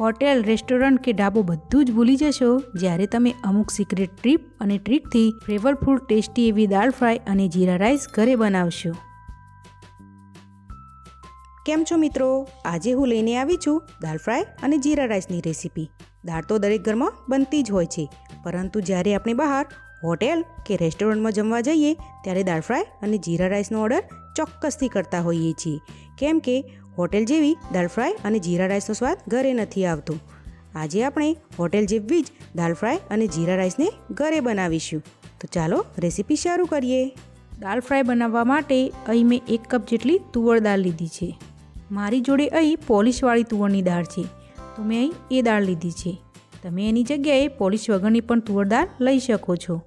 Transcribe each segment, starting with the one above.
Hotel, restaurant કે ઢાબો બધું જ ભૂલી જશો જ્યારે તમે અમુક સિક્રેટ ટ્રીપ અને ટ્રીકથી ફ્લેવરફુલ ટેસ્ટી એવી દાળ ફ્રાય અને જીરા રાઈસ ઘરે બનાવશો. કેમ છો મિત્રો? આજે હું લઈને આવી છું દાળ ફ્રાય અને જીરા રાઈસની રેસીપી દાળ તો દરેક ઘરમાં બનતી જ હોય છે, પરંતુ જ્યારે આપણે બહાર હોટેલ કે રેસ્ટોરન્ટમાં જમવા જઈએ ત્યારે દાળ ફ્રાય અને જીરા રાઈસનો ઓર્ડર ચોક્કસથી કરતા હોઈએ છીએ. કેમ કે હોટેલ જેવી દાળ ફ્રાય અને જીરા રાઈસનો સ્વાદ ઘરે નથી આવતો. આજે આપણે હોટેલ જેવી જ દાળ ફ્રાય અને જીરા રાઈસને ઘરે બનાવીશું. તો ચાલો રેસીપી શરૂ કરીએ. દાળ ફ્રાય બનાવવા માટે અહીં મેં એક કપ જેટલી તુવર દાળ લીધી છે. મારી જોડે અહીં પોલિશવાળી તુવરની દાળ છે. તો મેં અહીં એ દાળ લીધી છે. તમે એની જગ્યાએ પોલિશ વગરની પણ તુવર દાળ લઈ શકો છો.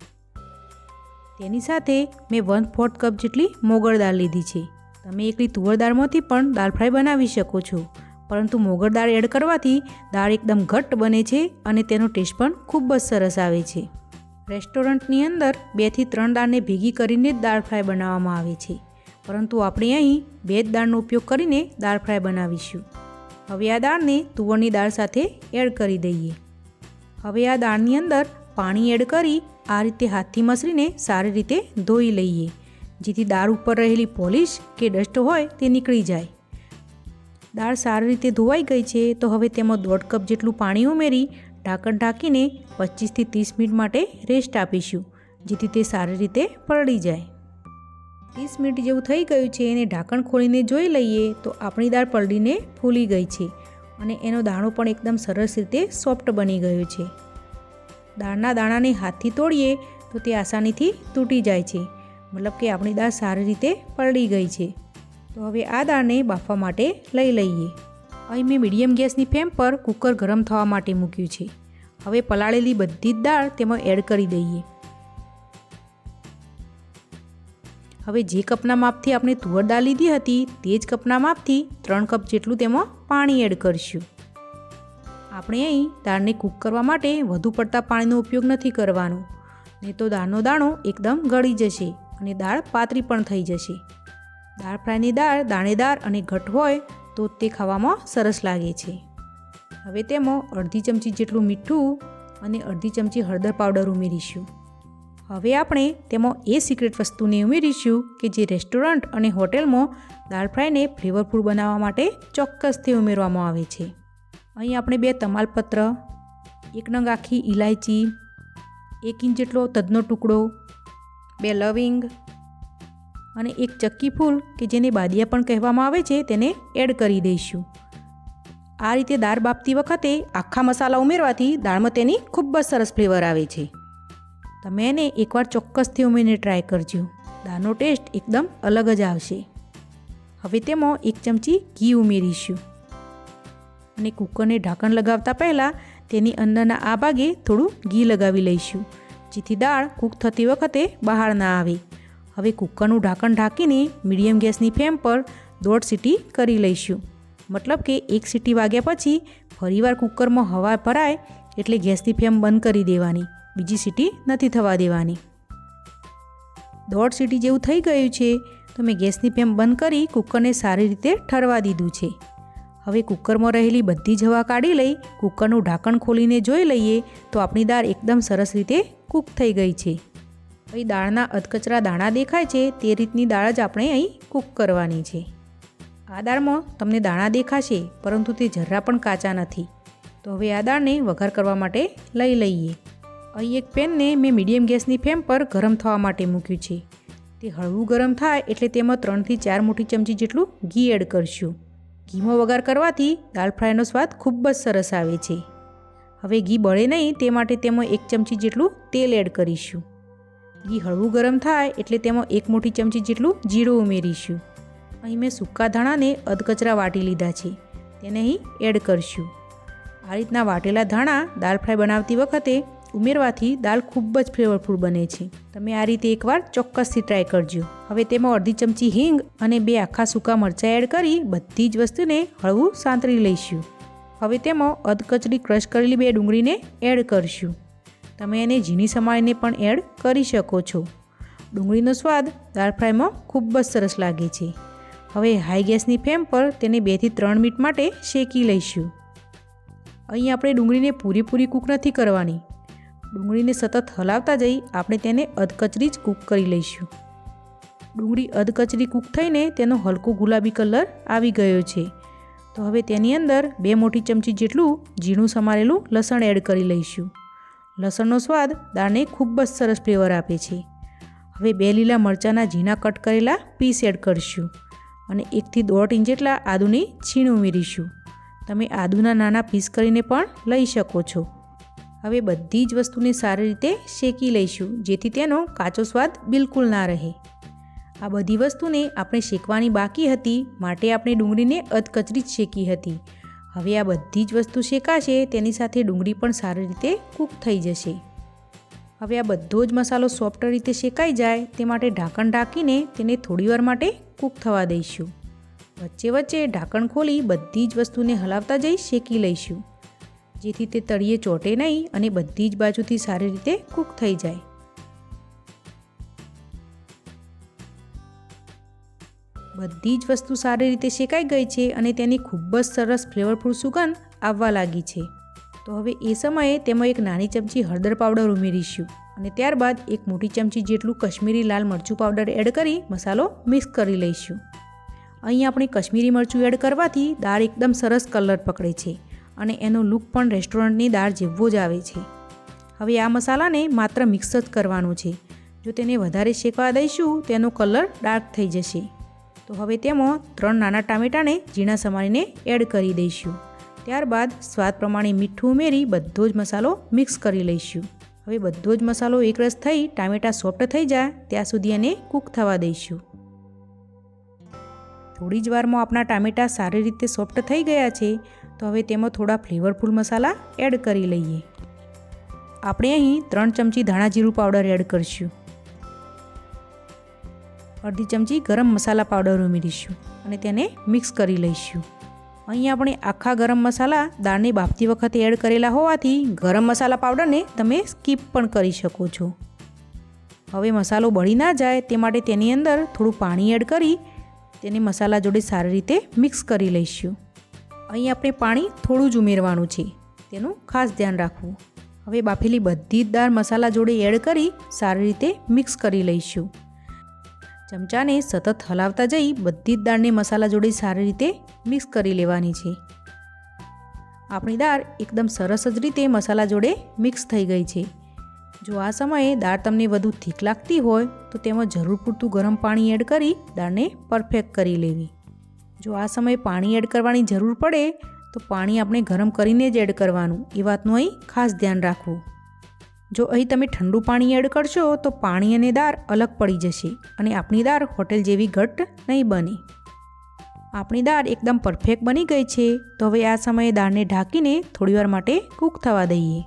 તેની સાથે મેં વન ફોર્થ કપ જેટલી મોગળ દાળ લીધી છે. તમે એકલી તુવર દાળમાંથી પણ દાળ ફ્રાય બનાવી શકો છો. પરંતુ મોગર દાળ એડ કરવાથી દાળ એકદમ ઘટ્ટ બને છે અને તેનો ટેસ્ટ પણ ખૂબ જ સરસ આવે છે. રેસ્ટોરન્ટની અંદર બેથી ત્રણ દાળને ભેગી કરીને જ દાળ ફ્રાય બનાવવામાં આવે છે. પરંતુ આપણે અહીં બે જ દાળનો ઉપયોગ કરીને દાળ ફ્રાય બનાવીશું. હવે આ દાળને તુવરની દાળ સાથે એડ કરી દઈએ. હવે આ દાળની અંદર પાણી એડ કરી આ રીતે હાથથી મસળીને સારી રીતે ધોઈ લઈએ. જેથી દાળ ઉપર રહેલી પોલિશ કે ડસ્ટ હોય તે નીકળી જાય. દાળ સારી રીતે ધોવાઈ ગઈ છે તો હવે તેમાં દોઢ કપ જેટલું પાણી ઉમેરી ઢાંકણ ઢાંકીને પચીસથી ત્રીસ મિનિટ માટે રેસ્ટ આપીશું, જેથી તે સારી રીતે પલળી જાય. ત્રીસ મિનિટ જેવું થઈ ગયું છે એને ઢાંકણ ખોલીને જોઈ લઈએ તો આપણી દાળ પલળીને ફૂલી ગઈ છે અને એનો દાણો પણ એકદમ સરસ રીતે સોફ્ટ બની ગયો છે. દાળના દાણાને હાથથી તોડીએ તો તે આસાનીથી તૂટી જાય છે. મતલબ કે આપણી દાળ સારી રીતે પલળી ગઈ છે. તો હવે આ દાળને બાફવા માટે લઈ લઈએ. અહીં મેં મીડિયમ ગેસની ફ્લેમ પર કુકર ગરમ થવા માટે મૂક્યું છે. હવે પલાળેલી બધી જ દાળ તેમાં એડ કરી દઈએ. હવે જે કપના માપથી આપણે તુવર દાળ લીધી હતી તે જ કપના માપથી ત્રણ કપ જેટલું તેમાં પાણી એડ કરીશું. આપણે અહીં દાળને કૂક કરવા માટે વધુ પડતા પાણીનો ઉપયોગ નથી કરવાનો. નહીં તો દાળનો દાણો એકદમ ગળી જશે. અને દાળ પાતળી પણ થઈ જશે. દાળ ફ્રાયની દાળ, દાણેદાર અને ઘટ હોય તો તે ખાવામાં સરસ લાગે છે. હવે તેમાં અડધી ચમચી જેટલું મીઠું અને અડધી ચમચી હળદર પાવડર ઉમેરીશું. હવે આપણે તેમાં એ સિક્રેટ વસ્તુને ઉમેરીશું કે જે રેસ્ટોરન્ટ અને હોટેલમાં દાળ ફ્રાયને ફ્લેવરફુલ બનાવવા માટે ચોક્કસથી ઉમેરવામાં આવે છે. અહીં આપણે બે તમાલપત્ર, એક નંગ આખી ઇલાયચી એક ઇંચ જેટલો તદનો ટુકડો બે લવિંગ અને એક ચક્કી ફૂલ કે જેને બાદિયા પણ કહેવામાં આવે છે, તેને એડ કરી દઈશું. આ રીતે દાળ બાફતી વખતે આખા મસાલા ઉમેરવાથી દાળમાં તેની ખૂબ જ સરસ ફ્લેવર આવે છે. તમે એને એકવાર ચોક્કસથી ઉમેરીને ટ્રાય કરજો. દાળનો ટેસ્ટ એકદમ અલગ જ આવશે. હવે તેમાં એક ચમચી ઘી ઉમેરીશું. અને કુકરને ઢાંકણ લગાવતા પહેલાં તેની અંદરના આ ભાગે થોડું ઘી લગાવી લઈશું. જેથી દાળ કૂક થતી વખતે બહાર ના આવે. હવે કૂકરનું ઢાંકણ ઢાંકીને મીડિયમ ગેસની ફ્લેમ પર દોઢ સીટી કરી લઈશું. મતલબ કે એક સીટી વાગ્યા પછી ફરીવાર કૂકરમાં હવા ભરાય એટલે ગેસની ફ્લેમ બંધ કરી દેવાની. બીજી સીટી નથી થવા દેવાની. દોઢ સીટી જેવું થઈ ગયું છે, તો મેં ગેસની ફ્લેમ બંધ કરી કૂકરને સારી રીતે ઠરવા દીધું છે. હવે કૂકરમાં રહેલી બધી જ હવા કાઢી લઈ કૂકરનું ઢાંકણ ખોલીને જોઈ લઈએ તો આપણી દાળ એકદમ સરસ રીતે કૂક થઈ ગઈ છે. અહીં દાળના અધકચરા દાણા દેખાય છે, તે રીતની દાળ જ આપણે અહીં કૂક કરવાની છે. આ દાળમાં તમને દાણા દેખાશે, પરંતુ તે જરા પણ કાચા નથી. તો હવે આ દાળને વઘાર કરવા માટે લઈ લઈએ. અહીં એક પેનને મેં મીડિયમ ગેસની ફ્લેમ પર ગરમ થવા માટે મૂક્યું છે. તે હળવું ગરમ થાય એટલે તેમાં ત્રણથી ચાર મોટી ચમચી જેટલું ઘી એડ કરશું. ઘીમાં વઘાર કરવાથી દાળ ફ્રાયનો સ્વાદ ખૂબ જ સરસ આવે છે. હવે ઘી બળે નહીં તે માટે તેમાં એક ચમચી જેટલું તેલ એડ કરીશું. ઘી હળવું ગરમ થાય એટલે તેમાં એક મોટી ચમચી જેટલું જીરું ઉમેરીશું. અહીં મેં સૂકા ધાણાને અધકચરા વાટી લીધા છે, તેને અહીં એડ કરશું. આ રીતના વાટેલા ધાણા દાળ ફ્રાય બનાવતી વખતે ઉમેરવાથી દાળ ખૂબ જ ફ્લેવરફુલ બને છે. તમે આ રીતે એકવાર ચોક્કસથી ટ્રાય કરજો. હવે તેમાં અડધી ચમચી હિંગ અને બે આખા સૂકા મરચાં એડ કરી બધી જ વસ્તુને હળવું સાંતળી લઈશું. હવે તેમાં અધકચરી ક્રશ કરેલી બે ડુંગળીને એડ કરશું. તમે એને ઝીણી સમારીને પણ એડ કરી શકો છો. ડુંગળીનો સ્વાદ દાળ ફ્રાયમાં ખૂબ જ સરસ લાગે છે. હવે હાઈ ગેસની ફ્લેમ પર તેને બેથી ત્રણ મિનિટ માટે શેકી લઈશું. અહીં આપણે ડુંગળીને પૂરેપૂરી કૂક નથી કરવાની. ડુંગળીને સતત હલાવતા જઈ આપણે તેને અધકચરી જ કૂક કરી લઈશું. ડુંગળી અધકચરી કૂક થઈને તેનો હલકો ગુલાબી કલર આવી ગયો છે. તો હવે તેની અંદર બે મોટી ચમચી જેટલું ઝીણું સમારેલું લસણ એડ કરી લઈશું. લસણનો સ્વાદ દાળને ખૂબ જ સરસ ફ્લેવર આપે છે. હવે બે લીલા મરચાંના ઝીણા કટ કરેલા પીસ એડ કરીશું અને એકથી દોઢ ઇંચ જેટલા આદુની છીણ ઉમેરીશું. તમે આદુના નાના પીસ કરીને પણ લઈ શકો છો. હવે બધી જ વસ્તુને સારી રીતે શેકી લઈશું જેથી તેનો કાચો સ્વાદ બિલકુલ ના રહે. આ બધી વસ્તુને આપણે શેકવાની બાકી હતી, માટે આપણે ડુંગળીને અધકચરી જ શેકી હતી. હવે આ બધી જ વસ્તુ શેકાશે, તેની સાથે ડુંગળી પણ સારી રીતે કૂક થઈ જશે. હવે આ બધો જ મસાલો સોફ્ટ રીતે શેકાઈ જાય, તે માટે ઢાંકણ ઢાંકીને તેને થોડીવાર માટે કૂક થવા દઈશું. વચ્ચે વચ્ચે ઢાંકણ ખોલી બધી જ વસ્તુને હલાવતા જઈ શેકી લઈશું. જેથી તે તળિયે ચોંટે નહીં અને બધી જ બાજુથી સારી રીતે કૂક થઈ જાય. બધી જ વસ્તુ સારી રીતે શેકાઈ ગઈ છે અને તેની ખૂબ જ સરસ ફ્લેવરફુલ સુગંધ આવવા લાગી છે. તો હવે એ સમયે તેમાં એક નાની ચમચી હળદર પાવડર ઉમેરીશું અને ત્યારબાદ એક મોટી ચમચી જેટલું કશ્મીરી લાલ મરચું પાવડર એડ કરી મસાલો મિક્સ કરી લઈશું. અહીં આપણે કશ્મીરી મરચું એડ કરવાથી દાળ એકદમ સરસ કલર પકડે છે અને એનો લુક પણ રેસ્ટોરન્ટની દાળ જેવો જ આવે છે. હવે આ મસાલાને માત્ર મિક્સ જ કરવાનું છે. જો તેને વધારે શેકવા દઈશું, તેનો કલર ડાર્ક થઈ જશે. તો હવે તેમાં ત્રણ નાના ટામેટાને ઝીણા સમારીને એડ કરી દઈશું. ત્યારબાદ સ્વાદ પ્રમાણે મીઠું ઉમેરી બધો જ મસાલો મિક્સ કરી લઈશું. હવે બધો જ મસાલો એકરસ થઈ ટામેટાં સોફ્ટ થઈ જાય ત્યાં સુધી એને કૂક થવા દઈશું. થોડી જ વારમાં આપણા ટામેટાં સારી રીતે સોફ્ટ થઈ ગયા છે, તો હવે તેમાં થોડા ફ્લેવરફુલ મસાલા એડ કરી લઈએ. આપણે અહીં ત્રણ ચમચી ધાણા જીરું પાવડર એડ કરીશું. અડધી ચમચી ગરમ મસાલા પાવડર ઉમેરીશું અને તેને મિક્સ કરી લઈશું. અહીં આપણે આખા ગરમ મસાલા દાળને બાફતી વખતે એડ કરેલા હોવાથી ગરમ મસાલા પાવડરને તમે સ્કીપ પણ કરી શકો છો. હવે મસાલો બળી ના જાય તે માટે તેની અંદર થોડું પાણી એડ કરી તેને મસાલા જોડે સારી રીતે મિક્સ કરી લઈશું. અહીં આપણે પાણી થોડું જ ઉમેરવાનું છે, તેનું ખાસ ધ્યાન રાખવું. હવે બાફેલી બધી જ દાળ મસાલા જોડે એડ કરી સારી રીતે મિક્સ કરી લઈશું. ચમચાને સતત હલાવતા જઈ બધી જ દાળને મસાલા જોડે સારી રીતે મિક્સ કરી લેવાની છે. આપણી દાળ એકદમ સરસ જ રીતે મસાલા જોડે મિક્સ થઈ ગઈ છે. જો આ સમયે દાળ તમને વધુ થીક લાગતી હોય, તો તેમાં જરૂર પૂરતું ગરમ પાણી એડ કરી દાળને પરફેક્ટ કરી લેવી. જો આ સમયે પાણી એડ કરવાની જરૂર પડે, તો પાણી આપણે ગરમ કરીને જ એડ કરવાનું. એ વાતનું અહીં ખાસ ધ્યાન રાખવું. જો અહીં તમે ઠંડુ પાણી એડ કરશો, તો પાણી અને દાળ અલગ પડી જશે અને આપણી દાળ હોટેલ જેવી ઘટ્ટ નહીં બને. આપણી દાળ એકદમ પરફેક્ટ બની ગઈ છે, તો હવે આ સમયે દાળને ઢાંકીને થોડીવાર માટે કૂક થવા દઈએ.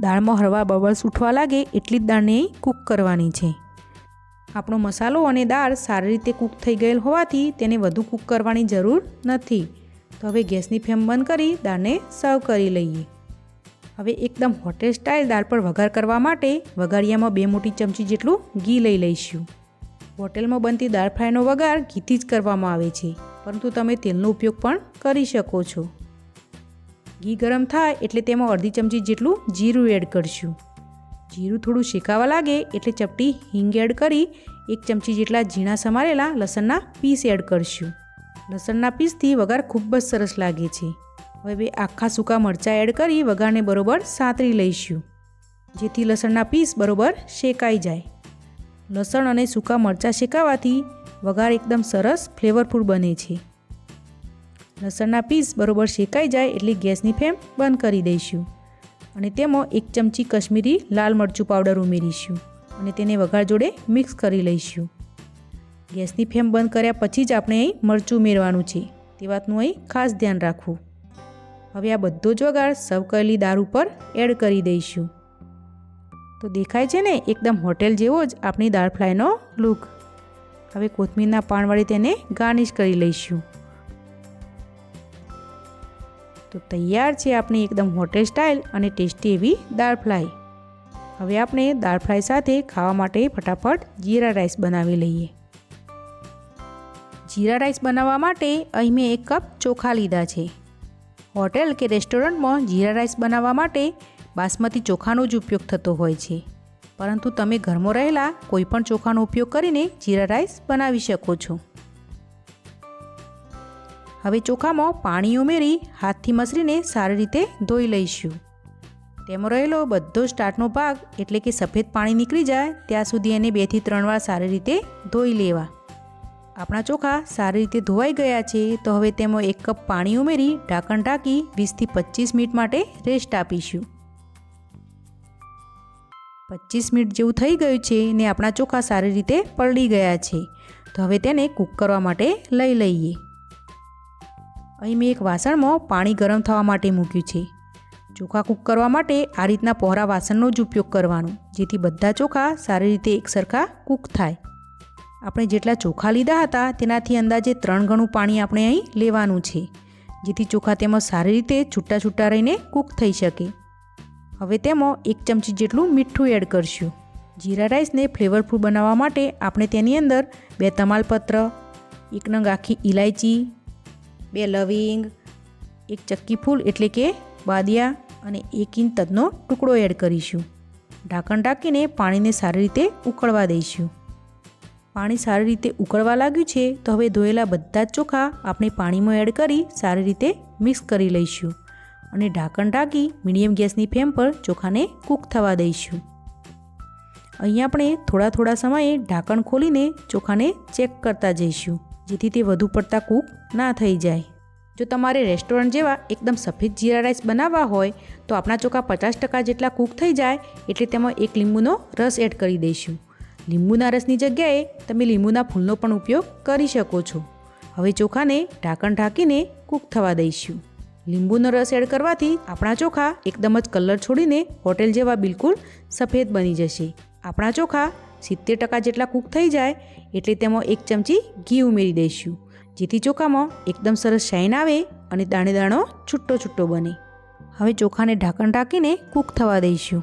દાળમાં હળવા બબલ્સ ઉઠવા લાગે એટલી જ દાળને કૂક કરવાની છે. આપણો મસાલો અને દાળ સારી રીતે કૂક થઈ ગયેલ હોવાથી તેને વધુ કૂક કરવાની જરૂર નથી. તો હવે ગેસની ફ્લેમ બંધ કરી દાળને સર્વ કરી લઈએ. હવે એકદમ હોટેલ સ્ટાઇલ દાળ પર વઘાર કરવા માટે વઘારિયામાં બે મોટી ચમચી જેટલું ઘી લઈ લઈશું. હોટેલમાં બનતી દાળ ફ્રાયનો વઘાર ઘીથી જ કરવામાં આવે છે, પરંતુ તમે તેલનો ઉપયોગ પણ કરી શકો છો. ઘી ગરમ થાય એટલે તેમાં અડધી ચમચી જેટલું જીરું એડ કરશું. જીરું થોડું શેકાવા લાગે એટલે ચપટી હિંગ એડ કરી એક ચમચી જેટલા ઝીણા સમારેલા લસણના પીસ એડ કરશું. લસણના પીસથી વઘાર ખૂબ જ સરસ લાગે છે. હવે બે આખા સૂકા મરચાં એડ કરી વઘારને બરોબર સાંતરી લઈશું. જેથી લસણના પીસ બરોબર શેકાઈ જાય. લસણ અને સૂકા મરચાં શેકાવાથી વઘાર એકદમ સરસ ફ્લેવરફુલ બને છે. લસણના પીસ બરોબર શેકાઈ જાય એટલે ગેસની ફ્લેમ બંધ કરી દઈશું. અને તેમાં એક ચમચી કશ્મીરી લાલ મરચું પાવડર ઉમેરીશું. અને તેને વઘાર જોડે મિક્સ કરી લઈશું. ગેસની ફ્લેમ બંધ કર્યા પછી જ આપણે અહીં મરચું ઉમેરવાનું છે. તે વાતનું અહીં ખાસ ધ્યાન રાખવું. હવે આ બધો જ વઘાર સર્વ કરેલી દાળ ઉપર એડ કરી દઈશું. તો દેખાય છે ને, એકદમ હોટેલ જેવો જ આપણી દાળ ફ્રાયનો લુક. હવે કોથમીરના પાન વડે તેને ગાર્નિશ કરી લઈશું. તો તૈયાર છે આપણી એકદમ હોટેલ સ્ટાઇલ અને ટેસ્ટી એવી દાળ ફ્રાય હવે આપણે દાળ ફ્રાય સાથે ખાવા માટે ફટાફટ જીરા રાઈસ બનાવી લઈએ. જીરા રાઈસ બનાવવા માટે અહીં મેં એક કપ ચોખા લીધા છે. હોટેલ કે રેસ્ટોરન્ટમાં જીરા રાઈસ બનાવવા માટે બાસમતી ચોખાનો જ ઉપયોગ થતો હોય છે. પરંતુ તમે ઘરમાં રહેલા કોઈપણ ચોખાનો ઉપયોગ કરીને જીરા રાઈસ બનાવી શકો છો. હવે ચોખામાં પાણી ઉમેરી હાથથી મસરીને સારી રીતે ધોઈ લઈશું. તેમાં રહેલો બધો સ્ટાર્ટનો ભાગ એટલે કે સફેદ પાણી નીકળી જાય ત્યાં સુધી એને બેથી ત્રણ વાર સારી રીતે ધોઈ લેવા. આપણા ચોખા સારી રીતે ધોવાઈ ગયા છે, તો હવે તેમાં એક કપ પાણી ઉમેરી ઢાંકણ ઢાંકી વીસથી પચીસ મિનિટ માટે રેસ્ટ આપીશું. પચીસ મિનિટ જેવું થઈ ગયું છે ને આપણા ચોખા સારી રીતે પલળી ગયા છે, તો હવે તેને કૂક કરવા માટે લઈ લઈએ. અહીં મેં એક વાસણમાં પાણી ગરમ થવા માટે મૂક્યું છે. ચોખા કૂક કરવા માટે આ રીતના પહોળા વાસણનો જ ઉપયોગ કરવાનો, જેથી બધા ચોખા સારી રીતે એકસરખા કૂક થાય. આપણે જેટલા ચોખા લીધા હતા તેનાથી અંદાજે ત્રણ ગણું પાણી આપણે અહીં લેવાનું છે, જેથી ચોખા તેમાં સારી રીતે છૂટા છૂટા રહીને કૂક થઈ શકે. હવે તેમાં એક ચમચી જેટલું મીઠું એડ કરશું. જીરા રાઈસને ફ્લેવરફુલ બનાવવા માટે આપણે તેની અંદર બે તમાલપત્ર, એક નંગ આખી ઇલાયચી બે લવિંગ, એક ચક્કી ફૂલ એટલે કે બાદિયા અને એક ઇંચ તદનો ટુકડો એડ કરીશું. ઢાંકણ ઢાંકીને પાણીને સારી રીતે ઉકળવા દઈશું. પાણી સારી રીતે ઉકળવા લાગ્યું છે, તો હવે ધોયેલા બધા જ ચોખા આપણે પાણીમાં એડ કરી સારી રીતે મિક્સ કરી લઈશું અને ઢાંકણ ઢાંકી મીડિયમ ગેસની ફ્લેમ પર ચોખાને કૂક થવા દઈશું. અહીં આપણે થોડા થોડા સમયે ઢાંકણ ખોલીને ચોખાને ચેક કરતા જઈશું, જેથી તે વધુ પડતા કૂક ના થઈ જાય. જો તમારે રેસ્ટોરન્ટ જેવા એકદમ સફેદ જીરા રાઈસ બનાવવા હોય, તો આપણા ચોખા પચાસ ટકા જેટલા કૂક થઈ જાય, એટલે તેમાં એક લીંબુનો રસ એડ કરી દઈશું. લીંબુના રસની જગ્યાએ તમે લીંબુના ફૂલનો પણ ઉપયોગ કરી શકો છો. હવે ચોખાને ઢાંકણ ઢાંકીને કૂક થવા દઈશું. લીંબુનો રસ એડ કરવાથી આપણા ચોખા એકદમ જ કલર છોડીને હોટેલ જેવા બિલકુલ સફેદ બની જશે. આપણા ચોખા સિત્તેર ટકા જેટલા કૂક થઈ જાય એટલે તેમાં એક ચમચી ઘી ઉમેરી દઈશું, જેથી ચોખામાં એકદમ સરસ શાઇન આવે અને દાણે દાણો છૂટો છૂટો બને. હવે ચોખાને ઢાંકણ ઢાંકીને કૂક થવા દઈશું.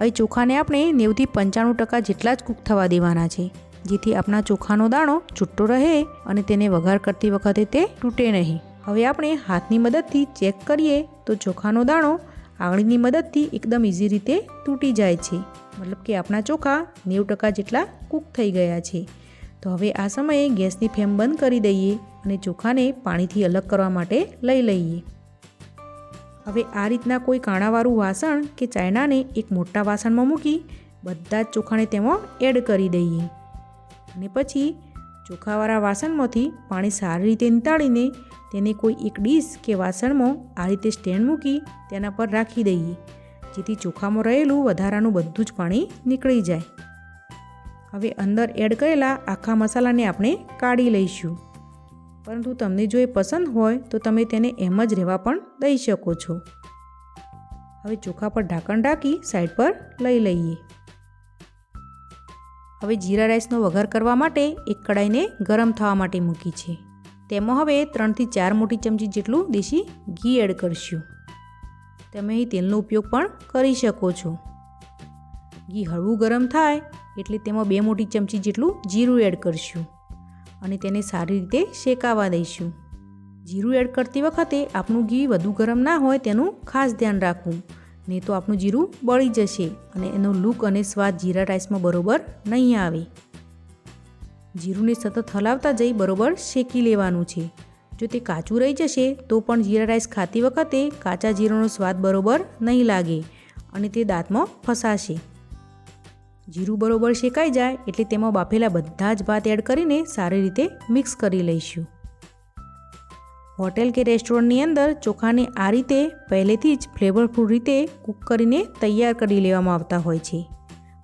અહીં ચોખાને આપણે નેવથી પંચાણું ટકા જેટલા જ કૂક થવા દેવાના છે, જેથી આપણા ચોખાનો દાણો છૂટો રહે અને તેને વઘાર કરતી વખતે તે તૂટે નહીં. હવે આપણે હાથની મદદથી ચેક કરીએ તો ચોખાનો દાણો આંગળીની મદદથી એકદમ ઇઝી રીતે તૂટી જાય છે. મતલબ કે આપણા ચોખા નેવું ટકા જેટલા કૂક થઈ ગયા છે. તો હવે આ સમયે ગેસની ફ્લેમ બંધ કરી દઈએ અને ચોખાને પાણીથી અલગ કરવા માટે લઈ લઈએ. હવે આ રીતના કોઈ કાણાવાળું વાસણ કે ચાયનાને એક મોટા વાસણમાં મૂકી બધા જ ચોખાને તેમાં એડ કરી દઈએ. અને પછી ચોખાવાળા વાસણમાંથી પાણી સારી રીતે નીતાળીને તેને કોઈ એક ડીશ કે વાસણમાં આ રીતે સ્ટેન્ડ મૂકી તેના પર રાખી દઈએ, જેથી ચોખામાં રહેલું વધારાનું બધું જ પાણી નીકળી જાય. હવે અંદર એડ કરેલા આખા મસાલાને આપણે કાઢી લઈશું. પરંતુ તમને જો એ પસંદ હોય, તો તમે તેને એમ જ રહેવા પણ દઈ શકો છો. હવે ચોખા પર ઢાંકણ ઢાંકી સાઈડ પર લઈ લઈએ. હવે જીરા રાઈસનો વઘાર કરવા માટે એક કડાઈને ગરમ થવા માટે મૂકી છે. તેમાં હવે ત્રણથી ચાર મોટી ચમચી જેટલું દેશી ઘી એડ કરશું. તમે અહીં તેલનો ઉપયોગ પણ કરી શકો છો. ઘી હળવું ગરમ થાય, એટલે તેમાં બે મોટી ચમચી જેટલું જીરું એડ કરશું. અને તેને સારી રીતે શેકાવા દઈશું. જીરું એડ કરતી વખતે આપણું ઘી વધુ ગરમ ના હોય તેનું ખાસ ધ્યાન રાખવું. નહીં તો આપણું જીરું બળી જશે અને એનો લુક અને સ્વાદ જીરા રાઈસમાં બરોબર નહીં આવે. જીરુંને સતત હલાવતા જઈ બરોબર શેકી લેવાનું છે. જો તે કાચું રહી જશે તો પણ જીરા રાઈસ ખાતી વખતે કાચા જીરાનો સ્વાદ બરોબર નહીં લાગે અને તે દાંતમાં ફસાશે. જીરું બરોબર શેકાઈ જાય એટલે તેમાં બાફેલા બધા જ ભાત એડ કરીને સારી રીતે મિક્સ કરી લઈશું. હોટેલ કે રેસ્ટોરન્ટની અંદર ચોખાને આ રીતે પહેલેથી જ ફ્લેવરફુલ રીતે કૂક કરીને તૈયાર કરી લેવામાં આવતા હોય છે.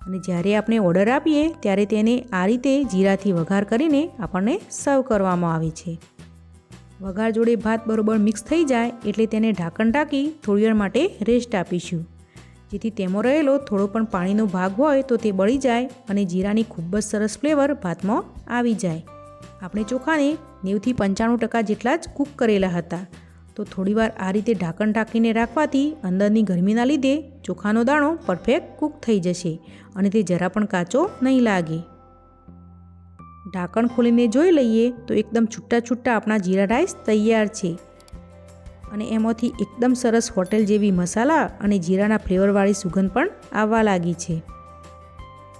અને જ્યારે આપણે ઓર્ડર આપીએ ત્યારે તેને આ રીતે જીરાથી વઘાર કરીને આપણને સર્વ કરવામાં આવે છે. વઘાર જોડે ભાત બરોબર મિક્સ થઈ જાય એટલે તેને ઢાંકણ ઢાંકી થોડી વાર માટે રેસ્ટ આપીશું. જેથી તેમાં રહેલો થોડો પણ પાણીનો ભાગ હોય તો તે બળી જાય અને જીરાની ખૂબ જ સરસ ફ્લેવર ભાતમાં આવી જાય. આપણે ચોખાને નેવથી પંચાણું ટકા જેટલા જ કૂક કરેલા હતા. તો થોડીવાર આ રીતે ઢાંકણ ઢાંકીને રાખવાથી અંદરની ગરમીના લીધે ચોખાનો દાણો પરફેક્ટ કૂક થઈ જશે અને તે જરા પણ કાચો નહીં લાગે. ઢાંકણ ખોલીને જોઈ લઈએ તો એકદમ છૂટા છૂટા આપણા જીરા રાઈસ તૈયાર છે. અને એમાંથી એકદમ સરસ હોટેલ જેવી મસાલા અને જીરાના ફ્લેવરવાળી સુગંધ પણ આવવા લાગી છે.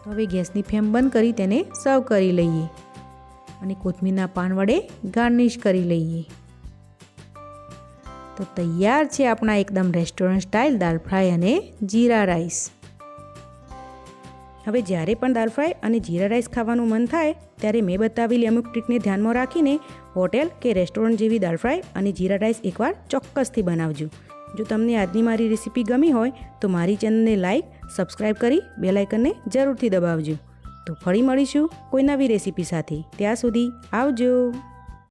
હવે ગેસની ફ્લેમ બંધ કરી તેને સર્વ કરી લઈએ અને કોથમીરના પાન વડે ગાર્નિશ કરી લઈએ. તો તૈયાર છે આપણા એકદમ રેસ્ટોરન્ટ સ્ટાઇલ દાલ ફ્રાય અને જીરા રાઈસ. હવે જ્યારે પણ દાલ ફ્રાય અને જીરા રાઈસ ખાવાનું મન થાય, ત્યારે મેં બતાવેલી અમુક ટ્રીકને ધ્યાનમાં રાખીને હોટેલ કે રેસ્ટોરન્ટ જેવી દાલ ફ્રાય અને જીરા રાઈસ એકવાર ચોક્કસથી બનાવજો. જો તમને આજની મારી રેસીપી ગમી હોય, તો મારી ચેનલને લાઇક સબસ્ક્રાઈબ કરી બેલાઇકનને જરૂરથી દબાવજો. તો ફરી મળીશું કોઈ નવી રેસીપી સાથે. ત્યાં સુધી આવજો.